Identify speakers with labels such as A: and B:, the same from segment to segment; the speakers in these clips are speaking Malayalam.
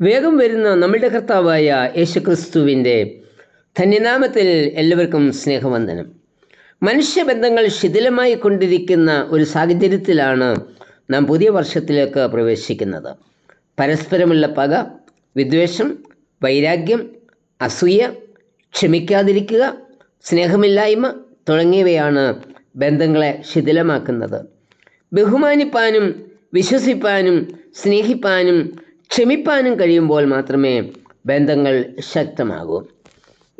A: വേഗം വരുന്ന നമ്മളുടെ കർത്താവായ യേശുക്രിസ്തുവിന്റെ ധന്യനാമത്തിൽ എല്ലാവർക്കും സ്നേഹവന്ദനം. മനുഷ്യബന്ധങ്ങൾ ശിഥിലമായി കൊണ്ടിരിക്കുന്ന ഒരു സാഹചര്യത്തിലാണ് നാം പുതിയ വർഷത്തിലേക്ക് പ്രവേശിക്കുന്നത്. പരസ്പരമുള്ള പക വിദ്വേഷം വൈരാഗ്യം അസൂയ ക്ഷമിക്കാതിരിക്കുക സ്നേഹമില്ലായ്മ തുടങ്ങിയവയാണ് ബന്ധങ്ങളെ ശിഥിലമാക്കുന്നത്. ബഹുമാനിപ്പാനും വിശ്വസിപ്പാനും സ്നേഹിപ്പാനും ക്ഷമിപ്പാനും കഴിയുമ്പോൾ മാത്രമേ ബന്ധങ്ങൾ ശക്തമാകൂ.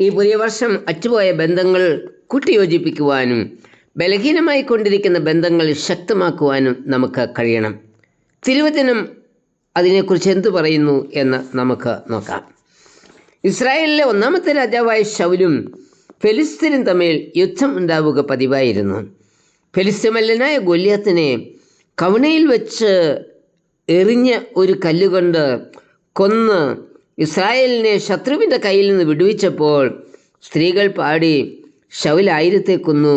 A: ഈ പുതിയ വർഷം അച്ചുപോയ ബന്ധങ്ങൾ കൂട്ടിയോജിപ്പിക്കുവാനും ബലഹീനമായി കൊണ്ടിരിക്കുന്ന ബന്ധങ്ങൾ ശക്തമാക്കുവാനും നമുക്ക് കഴിയണം. തിരുവചനം അതിനെക്കുറിച്ച് എന്തു പറയുന്നു എന്ന് നമുക്ക് നോക്കാം. ഇസ്രായേലിലെ ഒന്നാമത്തെ രാജാവായ ശൗലും ഫെലിസ്തീനും തമ്മിൽ യുദ്ധം ഉണ്ടാവുക പതിവായിരുന്നു. ഫെലിസ്തമല്ലനായ ഗൊല്യത്തിനെ കവണയിൽ വെച്ച് എറിഞ്ഞ ഒരു കല്ലുകൊണ്ട് കൊന്ന് ഇസ്രായേലിനെ ശത്രുവിന്റെ കയ്യിൽ നിന്ന് വിടുവിച്ചപ്പോൾ സ്ത്രീകൾ പാടി ഷൗലായിരത്തെ കൊന്നു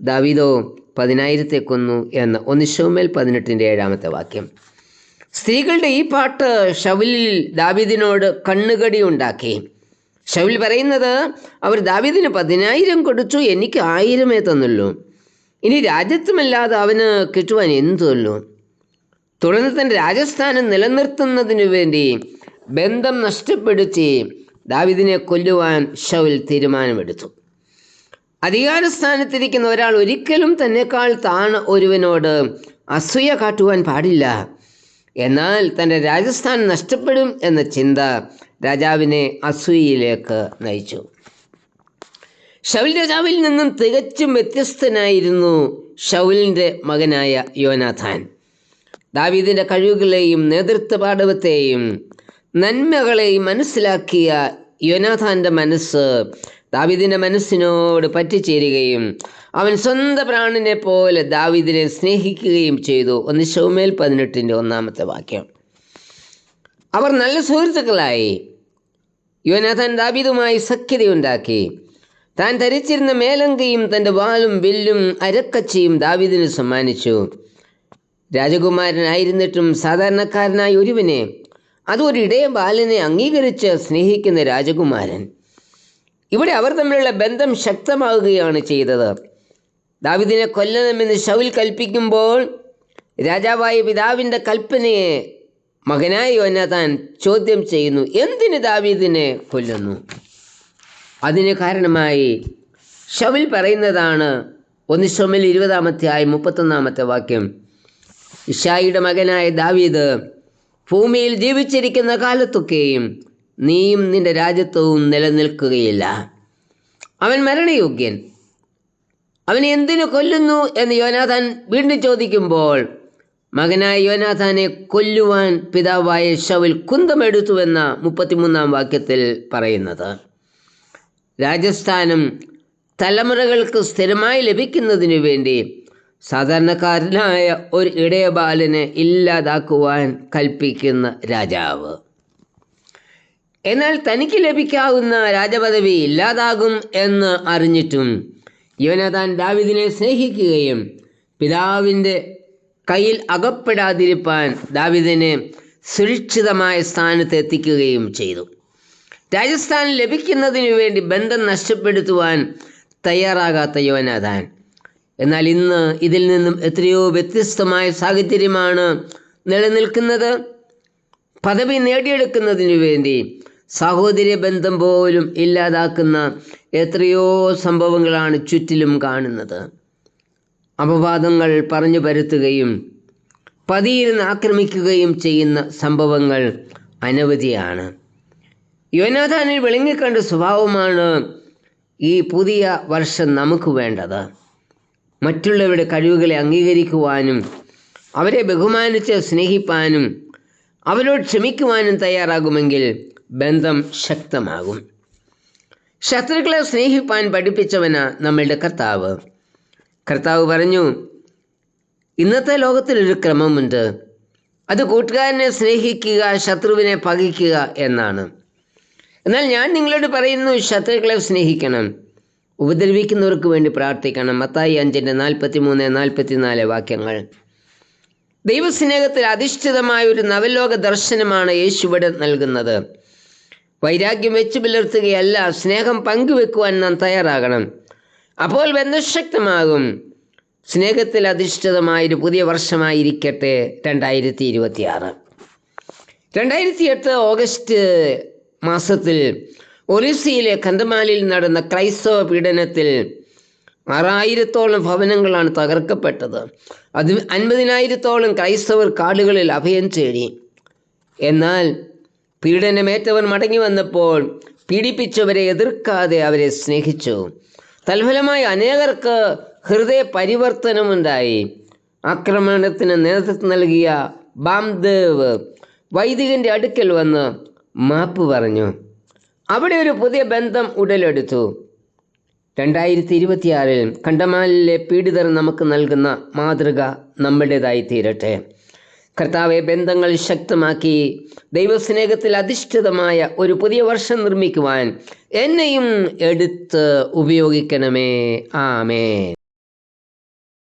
A: ദാവിദോ പതിനായിരത്തെ കൊന്നു എന്ന് ഒന്ന് ഷോമേൽ പതിനെട്ടിന്റെ ഏഴാമത്തെ വാക്യം. സ്ത്രീകളുടെ ഈ പാട്ട് ഷൗലിൽ ദാവിദിനോട് കണ്ണുകടി ഉണ്ടാക്കി. ഷൗൽ പറയുന്നത് അവർ ദാവിദിന് പതിനായിരം കൊടുത്തു എനിക്ക് ആയിരമേ തന്നുള്ളൂ. ഇനി രാജ്യത്തുമല്ലാതെ അവന് കിട്ടുവാൻ എന്തുള്ളൂ? തുടർന്ന് തന്റെ രാജസ്ഥാനം നിലനിർത്തുന്നതിനു വേണ്ടി ബന്ധം നഷ്ടപ്പെടുത്തി ദാവിദിനെ കൊല്ലുവാൻ ഷൗൽ തീരുമാനമെടുത്തു. അധികാരസ്ഥാനത്തിരിക്കുന്ന ഒരാൾ ഒരിക്കലും തന്നെക്കാൾ താണ ഒരുവനോട് അസൂയ കാട്ടുവാൻ പാടില്ല. എന്നാൽ തന്റെ രാജസ്ഥാൻ നഷ്ടപ്പെടും എന്ന ചിന്ത രാജാവിനെ അസൂയയിലേക്ക് നയിച്ചു. ഷൗൽ രാജാവിൽ നിന്നും തികച്ചും വ്യത്യസ്തനായിരുന്നു ഷൗലിന്റെ മകനായ യോനാഥാൻ. ദാവീദിന്റെ കഴിവുകളെയും നേതൃത്വ പാഠവത്തെയും നന്മകളെയും മനസ്സിലാക്കിയ യോനാഥാന്റെ മനസ്സ് ദാവീദിന്റെ മനസ്സിനോട് പറ്റിച്ചേരുകയും അവൻ സ്വന്തം പ്രാണനെ പോലെ ദാവീദിനെ സ്നേഹിക്കുകയും ചെയ്തു. ഒന്ന് ഷൗമേൽ പതിനെട്ടിന്റെ ഒന്നാമത്തെ വാക്യം. അവർ നല്ല സുഹൃത്തുക്കളായി. യോനാഥാൻ ദാവീദുമായി സഖ്യതയുണ്ടാക്കി. താൻ ധരിച്ചിരുന്ന മേലങ്കയും തന്റെ വാലും വില്ലും അരക്കച്ചയും ദാവീദിന് സമ്മാനിച്ചു. രാജകുമാരനായിരുന്നിട്ടും സാധാരണക്കാരനായ ഒരുവനെ അതൊരു ഇടയ ബാലനെ അംഗീകരിച്ച് സ്നേഹിക്കുന്ന രാജകുമാരൻ. ഇവിടെ അവർ തമ്മിലുള്ള ബന്ധം ശക്തമാവുകയാണ് ചെയ്തത്. ദാവിദിനെ കൊല്ലണമെന്ന് ഷൗൽ കൽപ്പിക്കുമ്പോൾ രാജാവായ പിതാവിന്റെ കൽപ്പനയെ മകനായ യോനാഥാൻ ചോദ്യം ചെയ്യുന്നു എന്തിന് ദാവീദിനെ കൊല്ലുന്നു? അതിന് കാരണമായി ഷവിൽ പറയുന്നതാണ് ഒന്ന് ഷൊമിൽ ഇരുപതാമത്തെ ആയി മുപ്പത്തൊന്നാമത്തെ വാക്യം. ഇഷായിയുടെ മകനായ ദാവീദ് ഭൂമിയിൽ ജീവിച്ചിരിക്കുന്ന കാലത്തൊക്കെയും നീയും നിന്റെ രാജ്യത്വവും നിലനിൽക്കുകയില്ല. അവൻ മരണയോഗ്യൻ. അവനെ എന്തിനു കൊല്ലുന്നു എന്ന് യോനാഥാൻ വീണ്ടും ചോദിക്കുമ്പോൾ മകനായ യോനാഥാനെ കൊല്ലുവാൻ പിതാവായ ഷവിൽ കുന്തമെടുത്തുവെന്ന മുപ്പത്തിമൂന്നാം വാക്യത്തിൽ പറയുന്നത്. രാജസ്ഥാനം തലമുറകൾക്ക് സ്ഥിരമായി ലഭിക്കുന്നതിനു വേണ്ടി സാധാരണക്കാരനായ ഒരു ഇടയ ബാലനെ ഇല്ലാതാക്കുവാൻ കൽപ്പിക്കുന്ന രാജാവ്. എന്നാൽ തനിക്ക് ലഭിക്കാവുന്ന രാജപദവി ഇല്ലാതാകും എന്ന് അറിഞ്ഞിട്ടും യുവനതാൻ ദാവിദിനെ സ്നേഹിക്കുകയും പിതാവിന്റെ കയ്യിൽ അകപ്പെടാതിരിപ്പാൻ ദാവിദിനെ സുരക്ഷിതമായ സ്ഥാനത്ത് എത്തിക്കുകയും ചെയ്തു. രാജസ്ഥാൻ ലഭിക്കുന്നതിനു വേണ്ടി ബന്ധം നഷ്ടപ്പെടുത്തുവാൻ തയ്യാറാകാത്ത യോനാഥാൻ എന്നാൽ ഇന്ന് ഇതിൽ നിന്നും എത്രയോ വ്യത്യസ്തമായ സാഹചര്യമാണ് നിലനിൽക്കുന്നത്. പദവി നേടിയെടുക്കുന്നതിനു വേണ്ടി സഹോദര്യ ബന്ധം പോലും ഇല്ലാതാക്കുന്ന എത്രയോ സംഭവങ്ങളാണ് ചുറ്റിലും കാണുന്നത്. അപവാദങ്ങൾ പറഞ്ഞു പരത്തുകയും പതിയിരുന്ന് ആക്രമിക്കുകയും ചെയ്യുന്ന സംഭവങ്ങൾ അനവധിയാണ്. യോനാഥാനിൽ വിളങ്ങിക്കണ്ട സ്വഭാവമാണ് ഈ പുതിയ വർഷം നമുക്ക് വേണ്ടത്. മറ്റുള്ളവരുടെ കഴിവുകളെ അംഗീകരിക്കുവാനും അവരെ ബഹുമാനിച്ച് സ്നേഹിപ്പാനും അവരോട് ക്ഷമിക്കുവാനും തയ്യാറാകുമെങ്കിൽ ബന്ധം ശക്തമാകും. ശത്രുക്കളെ സ്നേഹിപ്പാൻ പഠിപ്പിച്ചവന നമ്മളുടെ കർത്താവ്. കർത്താവ് പറഞ്ഞു ഇന്നത്തെ ലോകത്തിൽ ലോകത്തിലൊരു ക്രമമുണ്ട്. അത് കൂട്ടുകാരനെ സ്നേഹിക്കുക ശത്രുവിനെ പകിക്കുക എന്നാണ്. എന്നാൽ ഞാൻ നിങ്ങളോട് പറയുന്നു ശത്രുക്കളെ സ്നേഹിക്കണം. ഉപദ്രവിക്കുന്നവർക്ക് വേണ്ടി പ്രാർത്ഥിക്കണം. മത്തായി അഞ്ചിന്റെ നാൽപ്പത്തി മൂന്ന് നാൽപ്പത്തി നാല് വാക്യങ്ങൾ. ദൈവസ്നേഹത്തിൽ അധിഷ്ഠിതമായ ഒരു നവലോക ദർശനമാണ് യേശുവിടെ നൽകുന്നത്. വൈരാഗ്യം വെച്ചു പുലർത്തുകയല്ല സ്നേഹം പങ്കുവെക്കുവാൻ നാം തയ്യാറാകണം. അപ്പോൾ ബന്ധശക്തമാകും സ്നേഹത്തിൽ അധിഷ്ഠിതമായൊരു പുതിയ വർഷമായിരിക്കട്ടെ രണ്ടായിരത്തി ഇരുപത്തിയാറ് രണ്ടായിരത്തി എട്ട് ഓഗസ്റ്റ് മാസത്തിൽ ഒറീസയിലെ കന്തമാലിൽ നടന്ന ക്രൈസ്തവ പീഡനത്തിൽ ആറായിരത്തോളം ഭവനങ്ങളാണ് തകർക്കപ്പെട്ടത്. അത് അൻപതിനായിരത്തോളം ക്രൈസ്തവർ കാടുകളിൽ അഭയം തേടി. എന്നാൽ പീഡനമേറ്റവർ മടങ്ങി വന്നപ്പോൾ പീഡിപ്പിച്ചവരെ എതിർക്കാതെ അവരെ സ്നേഹിച്ചു. തൽഫലമായി അനേകർക്ക് ഹൃദയ പരിവർത്തനമുണ്ടായി ആക്രമണത്തിന് നേതൃത്വം നൽകിയ ബാംദേവ് വൈദികന്റെ അടുക്കൽ വന്ന് മാപ്പ് പറഞ്ഞു. അവിടെ ഒരു പുതിയ ബന്ധം ഉടലെടുത്തു. രണ്ടായിരത്തി ഇരുപത്തിയാറിൽ കണ്ടമാലിലെ പീഡിതർ നമുക്ക് നൽകുന്ന മാതൃക നമ്മുടേതായി തീരട്ടെ. കർത്താവെ ബന്ധങ്ങൾ ശക്തമാക്കി ദൈവസ്നേഹത്തിൽ അധിഷ്ഠിതമായ ഒരു പുതിയ വർഷം നിർമ്മിക്കുവാൻ എന്നെയും എടുത്ത് ഉപയോഗിക്കണമേ. ആമേൻ.